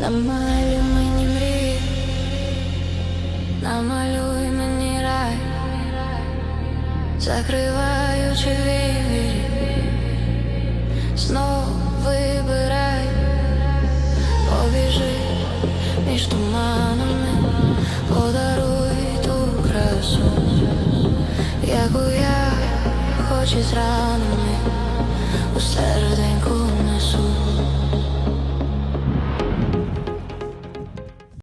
Намалюй мені мрії, намалюй мені рай, закриваючи вірі, знов вибирай, побіжи між туманами, подаруй ту красу, яку я хоч і з ранами у серденьку